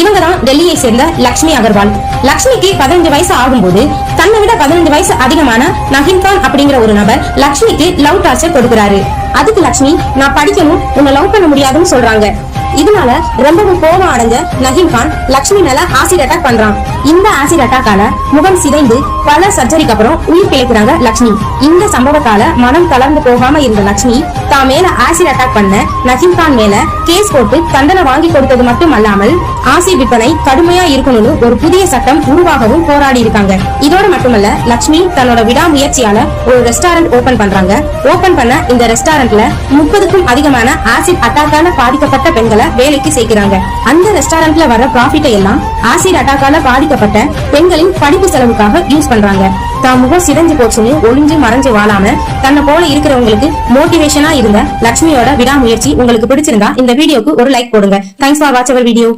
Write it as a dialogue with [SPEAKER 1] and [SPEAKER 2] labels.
[SPEAKER 1] இவங்க தான் டெல்லியை சேர்ந்த லக்ஷ்மி அகர்வால். லக்ஷ்மிக்கு பதினஞ்சு வயசு ஆகும்போது தன்னை விட பதினஞ்சு வயசு அதிகமான நஹிம் கான் அப்படிங்கிற ஒரு நபர் லக்ஷ்மிக்கு லவ் டார்ச்சர் கொடுக்குறாரு. அதுக்கு லக்ஷ்மி நான் படிக்கணும் உன்னை லவ் பண்ண முடியாதுன்னு சொல்றாங்க. இதனால ரொம்பவும் கோபம் அடைஞ்ச நஹீம் கான் லக்ஷ்மி மேல ஆசிட் அட்டாக் பண்றான். இந்த ஆசிட் அட்டாக்கால முகம் சிதைந்து பல சர்ஜரிக்கு அப்புறம் உயிர் பிழைக்கிறாங்க லட்சுமி இந்த சம்பவத்தால மனம் தளர்ந்து போகாம இருந்த லட்சுமி தான் மேல ஆசிட் அட்டாக் பண்ண நஹீம் கான் மேல கேஸ் போட்டு தண்டனை வாங்கி கொடுத்தது மட்டும் அல்லாமல் ஆசிட் விற்பனை கடுமையா இருக்கணும்னு ஒரு புதிய சட்டம் உருவாகவும் போராடி இருக்காங்க. இதோட மட்டுமல்ல லக்ஷ்மி தன்னோட விடாமுயற்சியால ஒரு ரெஸ்டாரண்ட் ஓபன் பண்றாங்க. ஓபன் பண்ண இந்த ரெஸ்டாரண்ட்ல முப்பதுக்கும் அதிகமான ஆசிட் அட்டாக்கால பாதிக்கப்பட்ட பெண்களை வேலைக்கு சேர்க்கிறாங்க. அந்த ரெஸ்டாரண்ட்ல வர ப்ராஃபிட்டை எல்லாம் ஆசிட் அட்டாக்கால பாதிக்கப்பட்ட பெண்களின் படிப்பு செலவுக்காக யூஸ் பண்றாங்க. தான் முகம் சிதைஞ்சு போச்சுன்னு ஒளிஞ்சு மறைஞ்சு வாழாம தன்னை போல இருக்கிறவங்களுக்கு மோட்டிவேஷனா இருந்த லட்சுமியோட விடாமுயற்சி உங்களுக்கு பிடிச்சிருந்தா இந்த வீடியோக்கு ஒரு லைக் போடுங்க. Thanks for watch our video